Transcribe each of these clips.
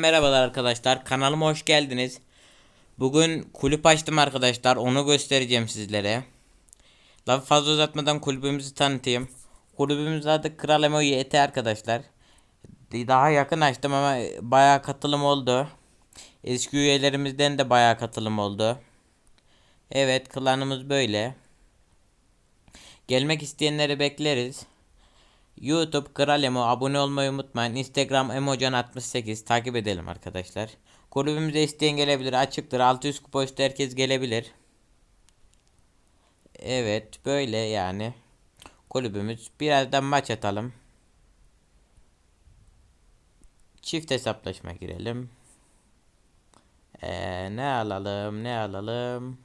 Merhabalar arkadaşlar kanalıma hoş geldiniz. Bugün kulüp açtım arkadaşlar onu göstereceğim sizlere. Lafı fazla uzatmadan kulübümüzü tanıtayım. Kulübümüz adı Kral Emo YT arkadaşlar. Daha yakın açtım ama bayağı katılım oldu. Eski üyelerimizden de bayağı katılım oldu. Evet klanımız böyle. Gelmek isteyenleri bekleriz. YouTube Kral Emo abone olmayı unutmayın. Instagram emocan68 takip edelim arkadaşlar. Kulübümüze isteyen gelebilir. Açıktır. 600 kupa üstü herkes gelebilir. Evet böyle yani. Kulübümüz. Birazdan maç atalım. Çift hesaplaşma girelim. Ee, ne alalım ne alalım.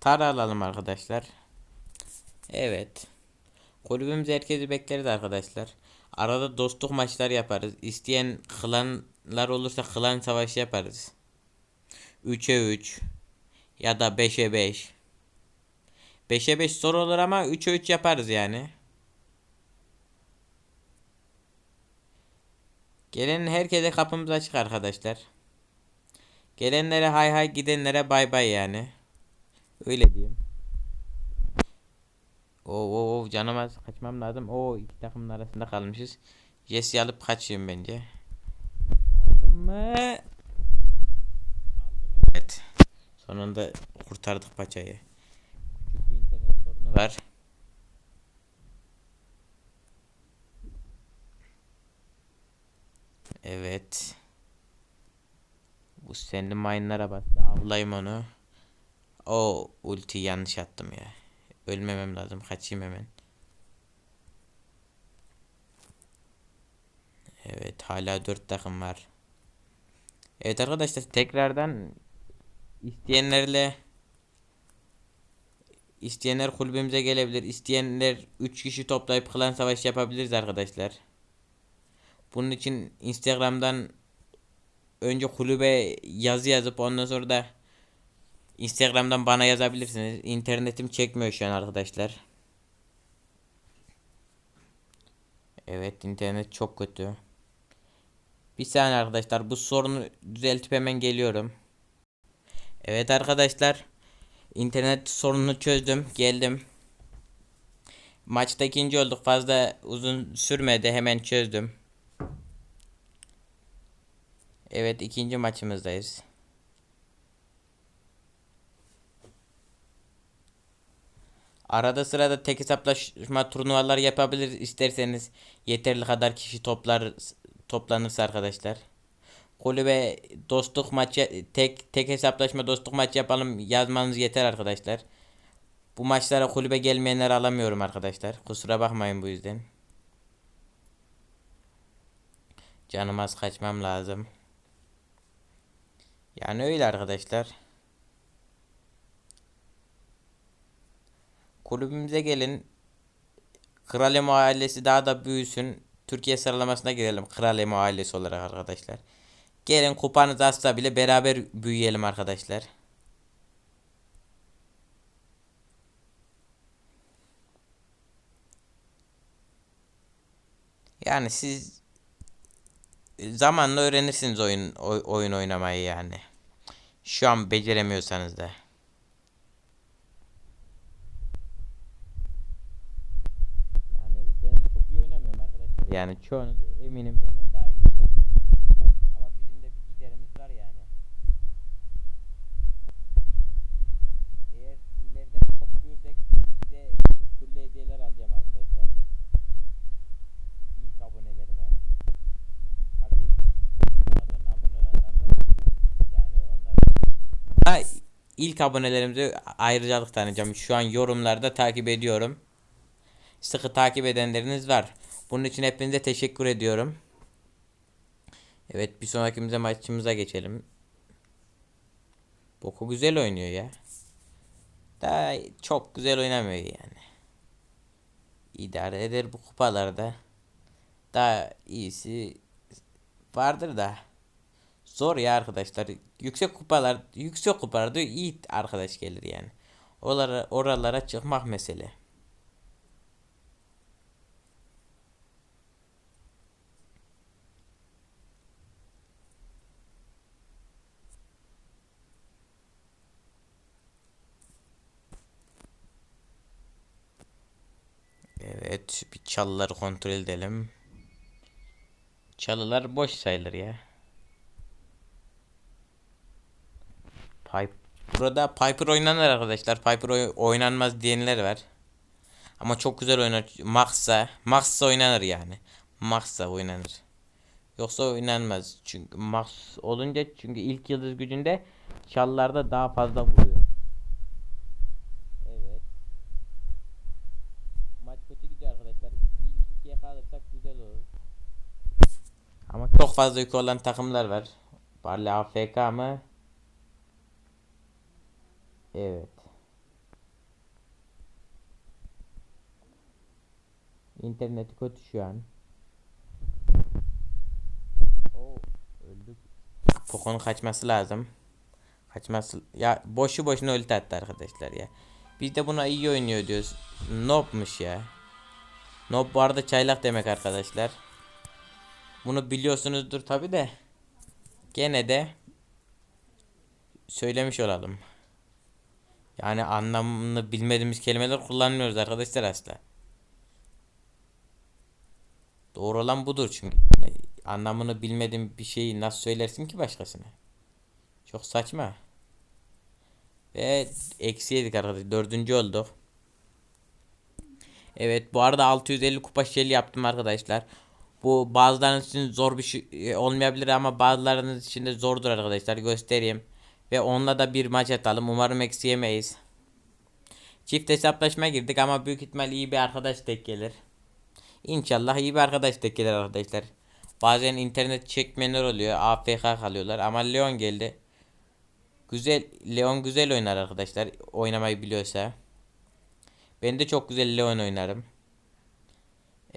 Tara alalım arkadaşlar. Evet. Kulübümüz herkesi bekleriz arkadaşlar. Arada dostluk maçlar yaparız. İsteyen klanlar olursa klan savaşı yaparız. 3'e 3 ya da 5'e 5. 5'e 5 zor olur ama 3'e 3 yaparız yani. Gelen herkese kapımız açık arkadaşlar. Gelenlere hay hay gidenlere bay bay yani. Öyle diyeyim. Oo, oo, canım az kaçmam lazım. Oo iki takımın arasında kalmışız. Jesse'yi alıp kaçayım bence. Aldım mı? Aldım evet. Sonunda kurtardık paçayı. Küçük bir internet sorunu var. Evet. Bu senin mine'lara bastı. Avlayayım onu. O ulti yanlış attım ya. Ölmemem lazım. Kaçayım hemen. Evet hala 4 takım var. Evet arkadaşlar tekrardan isteyenlerle isteyenler kulübümüze gelebilir. İsteyenler 3 kişi toplayıp klan savaşı yapabiliriz arkadaşlar. Bunun için Instagram'dan önce kulübe yazı yazıp ondan sonra da Instagram'dan bana yazabilirsiniz. İnternetim çekmiyor şu an arkadaşlar. Evet internet çok kötü. Bir saniye arkadaşlar bu sorunu düzeltip hemen geliyorum. Evet arkadaşlar. internet sorununu çözdüm. Geldim. Maçta ikinci olduk. Fazla uzun sürmedi. Hemen çözdüm. Evet ikinci maçımızdayız. Arada sırada tek hesaplaşma turnuvalar yapabilir isterseniz yeterli kadar kişi toplar toplanırsa arkadaşlar. Kulübe dostluk maçı tek tek hesaplaşma dostluk maçı yapalım yazmanız yeter arkadaşlar. Bu maçlara kulübe gelmeyenler alamıyorum arkadaşlar. Kusura bakmayın bu yüzden. Canım az kaçmam lazım. Yani öyle arkadaşlar. Kulübümüze gelin. Kral Emo ailesi daha da büyüsün. Türkiye sıralamasına girelim. Kral Emo ailesi olarak arkadaşlar. Gelin kupanız azsa bile beraber büyüyelim arkadaşlar. Yani siz zamanla öğrenirsiniz oyun oyun oynamayı yani. Şu an beceremiyorsanız da. Yani çoğunuz eminim benden daha iyi. Ama bizim de bir giderimiz var yani. Eğer ileride çok büyürsek size türlü hediyeler alacağım arkadaşlar. İlk abonelerime. Tabi sonradan abone olanlardan yani onlar Ha, ilk abonelerimize ayrıcalık tanıyacağım. Şu an yorumlarda takip ediyorum. Sıkı takip edenleriniz var. Bunun için hepinize teşekkür ediyorum. Evet bir sonrakimize maçımıza geçelim. Boku güzel oynuyor ya. Daha çok güzel oynamıyor yani. İdare eder bu kupalarda. Daha iyisi vardır da. Zor ya arkadaşlar. Yüksek kupalar, yüksek kupalarda iyi arkadaş gelir yani. Oralara, oralara çıkmak mesele. Evet bir çalıları kontrol edelim. Çalılar boş sayılır ya. Pipe. Burada Piper oynanır arkadaşlar. Piper oy- oynanmaz diyenler var. Ama çok güzel oynar. Max'a. Max'a oynanır yani. Max'a oynanır. Yoksa oynanmaz. Çünkü Max olunca çünkü ilk yıldız gücünde çalılarda daha fazla vuruyor. Evet. Maç kötü gidiyor arkadaşlar. İlk ikiye kalırsak güzel olur. Ama çok fazla yükü olan takımlar var. Barley AFK mı? Evet. İnterneti kötü şu an. Oo, öldük. Kaçması lazım. Kaçması ya boşu boşuna ulti attı arkadaşlar ya. Biz de buna iyi oynuyor diyoruz. Nob'muş ya. Nob bu arada çaylak demek arkadaşlar. Bunu biliyorsunuzdur tabi de. Gene de söylemiş olalım. Yani anlamını bilmediğimiz kelimeler kullanmıyoruz arkadaşlar asla. Doğru olan budur çünkü. Anlamını bilmediğin bir şeyi nasıl söylersin ki başkasına? Çok saçma. Ve eksi yedik arkadaşlar. Dördüncü olduk. Evet bu arada 650 kupa şeli yaptım arkadaşlar. Bu bazılarınız için zor bir şey olmayabilir ama bazılarınız için de zordur arkadaşlar. Göstereyim. Ve onunla da bir maç atalım. Umarım eksi yemeyiz. Çift hesaplaşma girdik ama büyük ihtimal iyi bir arkadaş tek gelir. İnşallah iyi bir arkadaş tek gelir arkadaşlar. Bazen internet çekmeyenler oluyor. AFK kalıyorlar ama Leon geldi. Güzel Leon güzel oynar arkadaşlar. Oynamayı biliyorsa. Ben de çok güzel Leon oynarım.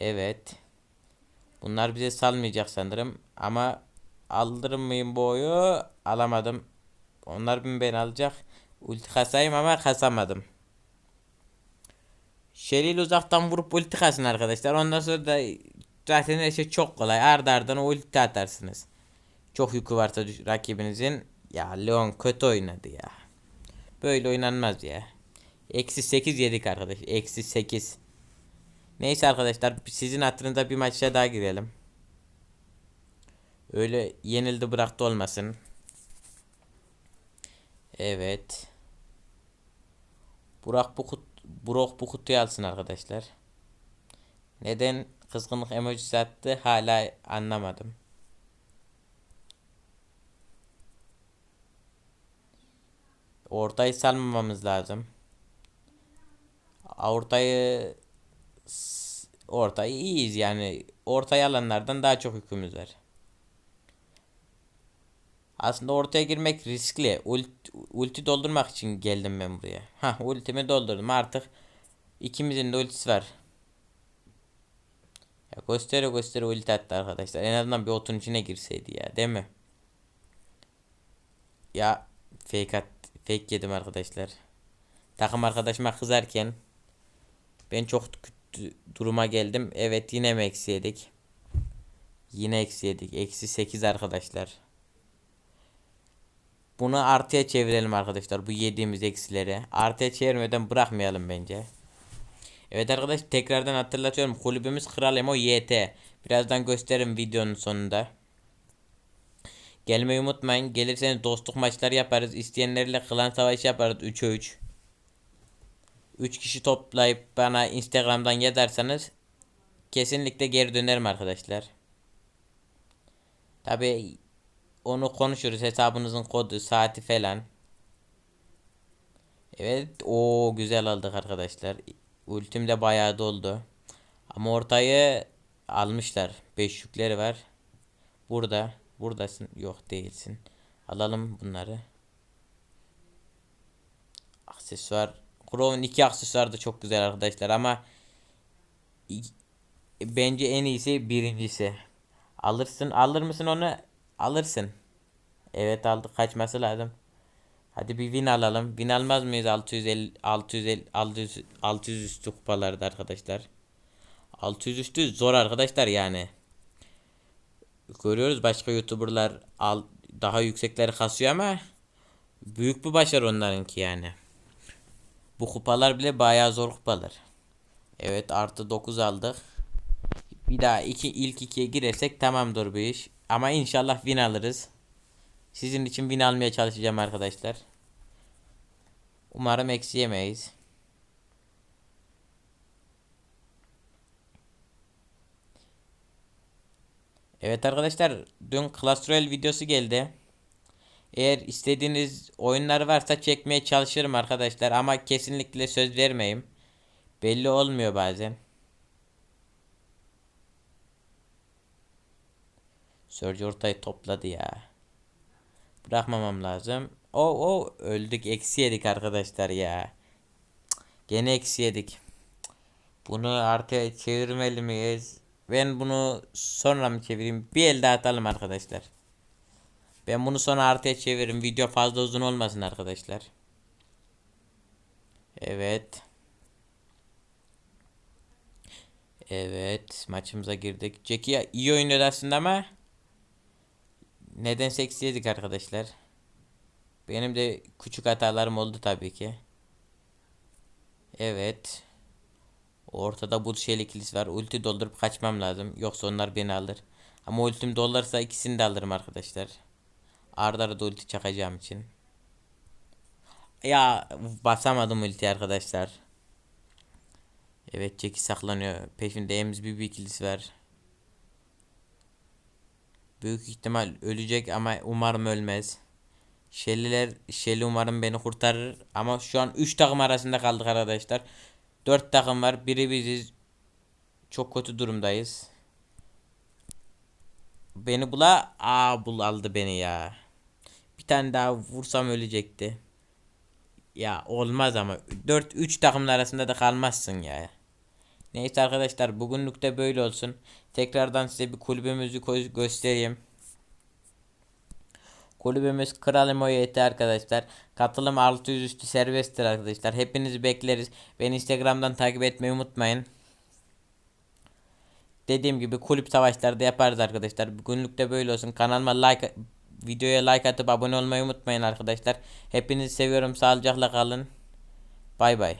Evet. Bunlar bize salmayacak sanırım. Ama aldırır mıyım bu oyu? Alamadım. Onlar mı beni alacak? Ulti kasayım ama kasamadım. Şeril uzaktan vurup ulti kasın arkadaşlar. Ondan sonra da zaten her şey çok kolay. Ardı ardına ulti atarsınız. Çok yükü varsa rakibinizin. Ya Leon kötü oynadı ya. Böyle oynanmaz ya. Eksi 8 yedik arkadaş. Eksi 8. Neyse arkadaşlar sizin hatırınıza bir maçta daha girelim. Öyle yenildi bıraktı olmasın. Evet. Burak bu kut Burak bu kutuyu alsın arkadaşlar. Neden kızgınlık emojisi attı hala anlamadım. Ortayı salmamamız lazım. Ortayı ortayı iyiyiz yani. Ortaya alanlardan daha çok hükümüz var. Aslında ortaya girmek riskli. Ulti, ulti doldurmak için geldim ben buraya. Ha ultimi doldurdum artık. ikimizin de ultisi var. Ya göstere göstere ulti attı arkadaşlar. En azından bir otun içine girseydi ya değil mi? Ya fake at, fake yedim arkadaşlar. Takım arkadaşıma kızarken ben çok duruma geldim. Evet yine mi eksi yedik? Yine eksi yedik. Eksi 8 arkadaşlar. Bunu artıya çevirelim arkadaşlar. Bu yediğimiz eksileri. Artıya çevirmeden bırakmayalım bence. Evet arkadaş tekrardan hatırlatıyorum. Kulübümüz Kral Emo YT. Birazdan gösteririm videonun sonunda. Gelmeyi unutmayın. Gelirseniz dostluk maçları yaparız. İsteyenlerle klan savaşı yaparız 3'e 3. 3 kişi toplayıp bana Instagram'dan yazarsanız kesinlikle geri dönerim arkadaşlar. Tabi onu konuşuruz hesabınızın kodu saati falan. Evet o güzel aldık arkadaşlar. Ultim de bayağı doldu. Ama ortayı almışlar. 5 yükleri var. Burada. Buradasın. Yok değilsin. Alalım bunları. Aksesuar. Crow'un iki aksesuar da çok güzel arkadaşlar ama bence en iyisi birincisi. Alırsın. Alır mısın onu? Alırsın. Evet aldık. Kaçması lazım. Hadi bir win alalım. Win almaz mıyız 650 650 600 600 üstü kupalarda arkadaşlar. 600 üstü zor arkadaşlar yani. Görüyoruz başka YouTuber'lar al, daha yüksekleri kasıyor ama büyük bir başarı onlarınki yani. Bu kupalar bile bayağı zor kupalar. Evet artı 9 aldık. Bir daha iki, ilk ikiye girersek tamamdır bu iş. Ama inşallah win alırız. Sizin için win almaya çalışacağım arkadaşlar. Umarım eksi yemeyiz. Evet arkadaşlar dün Clash Royale videosu geldi. Eğer istediğiniz oyunlar varsa çekmeye çalışırım arkadaşlar ama kesinlikle söz vermeyeyim. Belli olmuyor bazen. Surge ortayı topladı ya. Bırakmamam lazım. O o öldük eksi yedik arkadaşlar ya. Gene eksi yedik. Bunu artıya çevirmeli miyiz? Ben bunu sonra mı çevireyim? Bir el daha atalım arkadaşlar. Ben bunu sonra artıya çeviririm. Video fazla uzun olmasın arkadaşlar. Evet. Evet. Maçımıza girdik. Jackie iyi oynuyordu aslında ama nedense eksi yedik arkadaşlar. Benim de küçük hatalarım oldu tabii ki. Evet. Ortada bu şeyli ikilisi var. Ulti doldurup kaçmam lazım. Yoksa onlar beni alır. Ama ultim dolarsa ikisini de alırım arkadaşlar. Arda arada ulti çakacağım için. Ya basamadım ulti arkadaşlar. Evet Jackie saklanıyor. Peşinde Ems bir ikilisi var. Büyük ihtimal ölecek ama umarım ölmez. Şeliler, Şeli umarım beni kurtarır. Ama şu an 3 takım arasında kaldık arkadaşlar. 4 takım var. Biri biziz. Çok kötü durumdayız. Beni bula. Aa bul aldı beni ya. Bir tane daha vursam ölecekti. Ya olmaz ama 4 3 takımın arasında da kalmazsın ya. Neyse arkadaşlar bugünlük de böyle olsun. Tekrardan size bir kulübümüzü göstereyim. Kulübümüz Kral Emoyeti arkadaşlar. Katılım 600 üstü serbesttir arkadaşlar. Hepinizi bekleriz. Beni Instagram'dan takip etmeyi unutmayın. Dediğim gibi kulüp savaşları da yaparız arkadaşlar. Bugünlük de böyle olsun. Kanalıma like videoya like atıp abone olmayı unutmayın arkadaşlar. Hepinizi seviyorum. Sağlıcakla kalın. Bay bay.